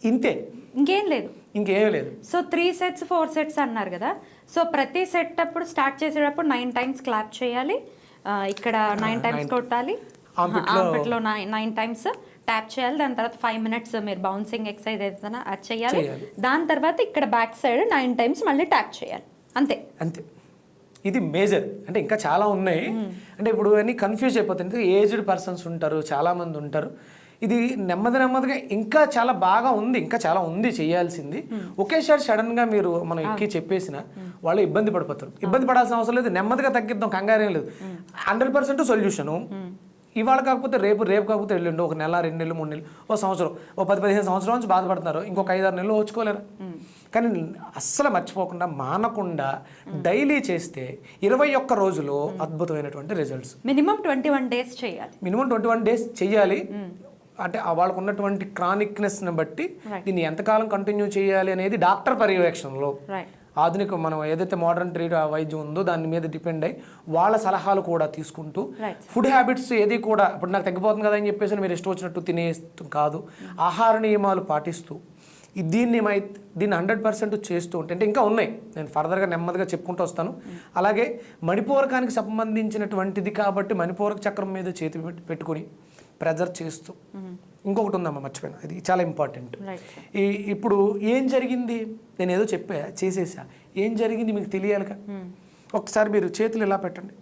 ఇంతే. ఇంకేం లేదు. ఇంకేమీ లేదు. So three sets four sets అన్నారు కదా. సో ప్రతి సెట్ అప్పుడు స్టార్ట్ చేసేటప్పుడు నైన్ టైమ్స్ క్లాప్ చేయాలి. ఇక్కడ నైన్ టైమ్స్ కొట్టాలి. ఆంపిట్లో నైన్ టైమ్స్ ట్యాప్ చేయాలి. దాని తర్వాత ఫైవ్ మినిట్స్ మీరు బౌన్సింగ్ ఎక్సర్సైజ్ ఏదైనా అది చేయాలి. దాని తర్వాత ఇక్కడ బ్యాక్ సైడ్ నైన్ టైమ్స్ మళ్ళీ ట్యాప్ చేయాలి. అంతే. అంతే. ఇది మేజర్. అంటే ఇంకా చాలా ఉన్నాయి. అంటే ఇప్పుడు అన్ని కన్ఫ్యూజ్ అయిపోతుంది ఏజ్డ్ పర్సన్స్ ఉంటారు చాలామంది ఉంటారు. ఇది నెమ్మది నెమ్మదిగా ఇంకా చాలా బాగా ఉంది ఇంకా చాలా ఉంది చేయాల్సింది. ఒకేసారి సడన్గా మీరు మనం ఎక్కి చెప్పేసిన వాళ్ళు ఇబ్బంది పడిపోతారు. ఇబ్బంది పడాల్సిన అవసరం లేదు నెమ్మదిగా తగ్గిద్దాం కంగారేం లేదు. Hundred percent solution. ఇవాళ కాకపోతే రేపు రేపు కాకపోతే ఎల్లుండి ఒక నెల రెండు నెలలు మూడు నెలలు ఓ సంవత్సరం ఓ పది పదిహేను సంవత్సరాల నుంచి బాధపడుతున్నారు. ఇంకొక ఐదారు నెలలు ఓచుకోలేరు. కానీ అస్సలు మర్చిపోకుండా మానకుండా డైలీ చేస్తే ఇరవై ఒక్క రోజులో అద్భుతమైనటువంటి results minimum twenty one days చేయాలి. మినిమం ట్వంటీ వన్ డేస్ చెయ్యాలి అంటే వాళ్ళకు ఉన్నటువంటి క్రానిక్నెస్ని బట్టి. దీన్ని ఎంతకాలం కంటిన్యూ చేయాలి అనేది డాక్టర్ పర్యవేక్షణలో. ఆధునిక మనం ఏదైతే మోడర్న్ ట్రీట్ వైద్యం ఉందో దాని మీద డిపెండ్ అయ్యి వాళ్ళ సలహాలు కూడా తీసుకుంటూ. ఫుడ్ హ్యాబిట్స్ ఏది కూడా ఇప్పుడు నాకు తగ్గిపోతుంది కదా అని చెప్పేసి మీరు ఇష్టం వచ్చినట్టు తినేస్తూ కాదు. ఆహార నియమాలు పాటిస్తూ దీన్ని మై దీన్ని హండ్రెడ్ పర్సెంట్ చేస్తూ ఉంటే అంటే ఇంకా ఉన్నాయి. నేను ఫర్దర్గా నెమ్మదిగా చెప్పుకుంటూ వస్తాను. అలాగే మణిపూరకానికి సంబంధించినటువంటిది కాబట్టి మణిపూరక చక్రం మీద చేతి పెట్టి- పెట్టుకొని ప్రెజర్ చేస్తూ. ఇంకొకటి ఉందమ్మా మర్చిపోయాను. అది చాలా ఇంపార్టెంట్. రైట్ ఈ ఇప్పుడు ఏం జరిగింది? నేను ఏదో చెప్పా చేసేసా. ఏం జరిగింది మీకు తెలియాలిగా ఒకసారి మీరు చేతులు ఇలా పెట్టండి?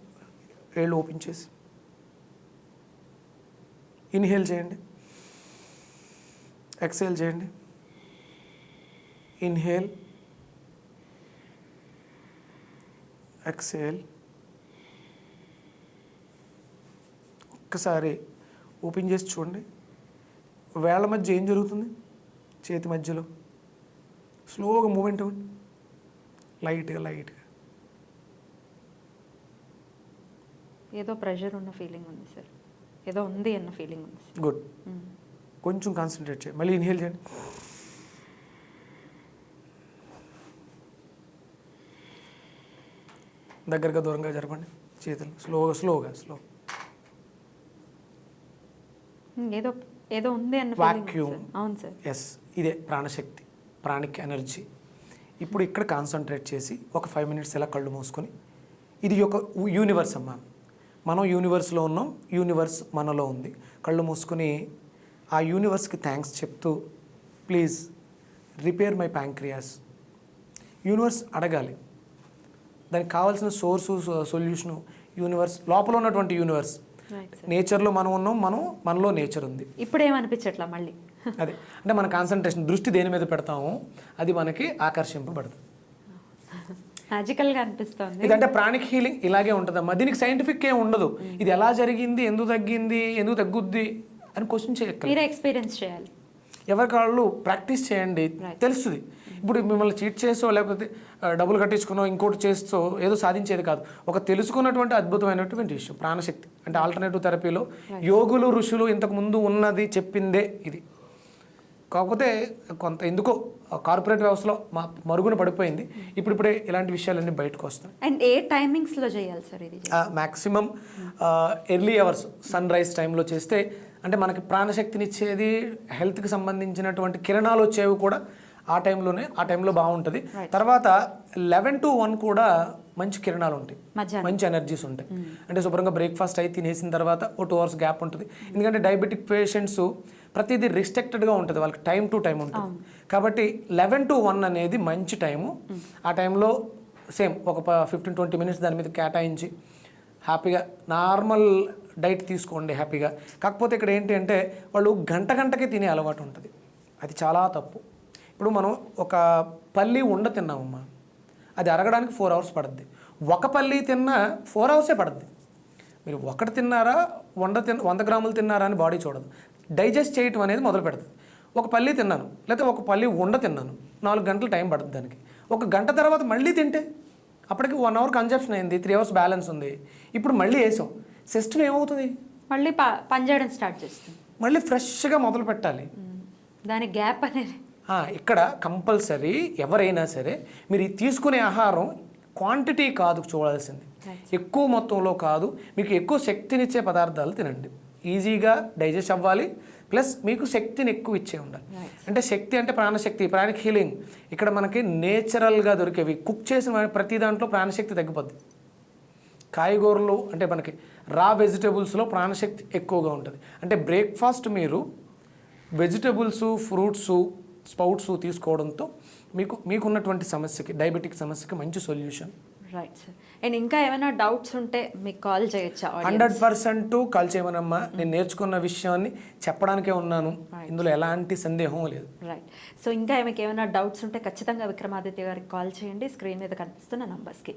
వేళ్ళు ఓపెన్ చేసి. ఇన్హేల్ చేయండి. ఎక్సేల్ చేయండి. ఇన్హేల్. ఎక్సేల్. ఒక్కసారి ఓపెన్ చేసి చూడండి. వేళ్ళ మధ్య ఏం జరుగుతుంది? చేతి మధ్యలో. స్లోగా మూమెంట్ అవ్వండి లైట్గా లైట్గా ఏదో ప్రెషర్ ఉన్న ఫీలింగ్ ఉంది సార్ ఏదో ఉంది అన్న ఫీలింగ్ ఉంది సార్ గుడ్ కొంచెం కాన్సన్ట్రేట్ చేయండి. మళ్ళీ ఇన్హేల్ చేయండి. దగ్గరగా దూరంగా జరపండి. చేతులు. స్లోగా స్లోగా స్లో Hmm, ఏదో ఏదో ఉంది అన్న Vacuum. అవును సార్. ఎస్ ఇదే ప్రాణశక్తి ప్రాణిక్ ఎనర్జీ. ఇప్పుడు ఇక్కడ కాన్సన్ట్రేట్ చేసి ఒక ఫైవ్ మినిట్స్ ఇలా కళ్ళు మూసుకొని ఇది ఒక యూనివర్స్ అమ్మా. మనం యూనివర్స్లో ఉన్నాం యూనివర్స్ మనలో ఉంది. కళ్ళు మూసుకొని ఆ యూనివర్స్కి థ్యాంక్స్ చెప్తూ please repair my pancreas universe అడగాలి. దానికి కావాల్సిన సోర్సు సొల్యూషను యూనివర్స్ లోపల ఉన్నటువంటి యూనివర్స్ నేచర్లో మనం ఉన్నాం మనం మనలో నేచర్ ఉంది. ఇప్పుడు ఏమనిపించట్లా మళ్ళీ? అదే. అంటే మన కాన్సన్ట్రేషన్ దృష్టి దేని మీద పెడతామో అది మనకి ఆకర్షింపబడుతుంది మ్యాజికల్గా అనిపిస్తుంది. ఇదంటే ప్రాణిక్ హీలింగ్ ఇలాగే ఉంటుందమ్మా. దీనికి సైంటిఫిక్ ఏం ఉండదు. ఇది ఎలా జరిగింది ఎందుకు తగ్గింది ఎందుకు తగ్గుద్ది అని క్వశ్చన్ మీరే ఎక్స్పీరియన్స్ చేయాలి. ఎవరికి వాళ్ళు ప్రాక్టీస్ చేయండి. తెలుస్తుంది. ఇప్పుడు మిమ్మల్ని చీట్ చేసో లేకపోతే డబ్బులు కట్టించుకునో ఇంకోటి చేస్తూ ఏదో సాధించేది కాదు. ఒక తెలుసుకున్నటువంటి అద్భుతమైనటువంటి విషయం ప్రాణశక్తి. అంటే ఆల్టర్నేటివ్ థెరపీలో యోగులు ఋషులు ఇంతకు ముందు ఉన్నది చెప్పిందే ఇది. కాకపోతే కొంత ఎందుకో కార్పొరేట్ వ్యవస్థలో మా మరుగున పడిపోయింది. ఇప్పుడిప్పుడే ఇలాంటి విషయాలన్నీ బయటకు వస్తాయి అండ్ ఏ టైమింగ్స్లో చేయాలి సార్ ఇది? Maximum early hours sun rise టైంలో చేస్తే అంటే మనకి ప్రాణశక్తినిచ్చేది హెల్త్కి సంబంధించినటువంటి కిరణాలు వచ్చేవి కూడా ఆ టైంలోనే ఆ టైంలో బాగుంటుంది. తర్వాత లెవెన్ టు వన్ కూడా మంచి కిరణాలు ఉంటాయి. మంచి ఎనర్జీస్ ఉంటాయి. అంటే శుభ్రంగా బ్రేక్ఫాస్ట్ అయి తినేసిన తర్వాత ఓ టూ అవర్స్ గ్యాప్ ఉంటుంది. ఎందుకంటే డయాబెటిక్ పేషెంట్స్ ప్రతిదీ రిస్ట్రిక్టెడ్గా ఉంటుంది. వాళ్ళకి టైం టు టైం ఉంటుంది. కాబట్టి లెవెన్ టు వన్ అనేది మంచి టైము ఆ టైంలో సేమ్ ఒక ఫిఫ్టీన్ ట్వంటీ మినిట్స్ దాని మీద కేటాయించి హ్యాపీగా నార్మల్ డైట్ తీసుకోండి హ్యాపీగా కాకపోతే ఇక్కడ ఏంటి అంటే వాళ్ళు గంట గంటకే తినే అలవాటు ఉంటుంది. అది చాలా తప్పు. ఇప్పుడు మనం ఒక పల్లి ఉండ తిన్నామమ్మా. అది అరగడానికి ఫోర్ అవర్స్ పడుద్ది. ఒక పల్లి తిన్నా ఫోర్ అవర్సే పడుద్ది. మీరు ఒకటి తిన్నారా వంద తిన్న వంద గ్రాములు తిన్నారా అని బాడీ చూడదు. డైజెస్ట్ చేయటం అనేది మొదలు పెడుతుంది. ఒక పల్లి తిన్నాను లేకపోతే ఒక పల్లి ఉండ తిన్నాను నాలుగు గంటలు టైం పడుతుంది దానికి. ఒక గంట తర్వాత మళ్ళీ తింటే అప్పటికి వన్ అవర్ కన్జప్షన్ అయింది త్రీ అవర్స్ బ్యాలెన్స్ ఉంది. ఇప్పుడు మళ్ళీ వేసాం. సిస్టమ్ ఏమవుతుంది? మళ్ళీ ప పనిచేయడం స్టార్ట్ చేస్తుంది. మళ్ళీ ఫ్రెష్గా మొదలు పెట్టాలి. దాని గ్యాప్ అనేది ఇక్కడ కంపల్సరీ ఎవరైనా సరే మీరు తీసుకునే ఆహారం క్వాంటిటీ కాదు చూడాల్సింది. ఎక్కువ మొత్తంలో కాదు మీకు ఎక్కువ శక్తినిచ్చే పదార్థాలు తినండి. ఈజీగా డైజెస్ట్ అవ్వాలి ప్లస్ మీకు శక్తిని ఎక్కువ ఇచ్చే ఉండాలి. అంటే శక్తి అంటే ప్రాణశక్తి ప్రాణిక్ హీలింగ్ ఇక్కడ మనకి నేచురల్గా దొరికేవి. కుక్ చేసిన ప్రతి దాంట్లో ప్రాణశక్తి తగ్గిపోద్ది. కాయగూరలు అంటే మనకి రా వెజిటేబుల్స్లో ప్రాణశక్తి ఎక్కువగా ఉంటుంది. అంటే బ్రేక్ఫాస్ట్ మీరు వెజిటేబుల్స్ ఫ్రూట్స్ స్పౌట్స్ తీసుకోవడంతో మీకు మీకున్నటువంటి సమస్యకి డయాబెటిక్ సమస్యకి మంచి సొల్యూషన్. రైట్ సార్ అండ్ ఇంకా ఏమైనా డౌట్స్ ఉంటే మీకు కాల్ చేయొచ్చా హండ్రెడ్ పర్సెంట్ కాల్ చేయమనమ్మా. నేను నేర్చుకున్న విషయాన్ని చెప్పడానికే ఉన్నాను. ఇందులో ఎలాంటి సందేహం లేదు. రైట్ సో ఇంకా మీకు ఏమైనా డౌట్స్ ఉంటే ఖచ్చితంగా విక్రమాదిత్య గారికి కాల్ చేయండి. స్క్రీన్ మీద కనిపిస్తున్న నంబర్స్కి.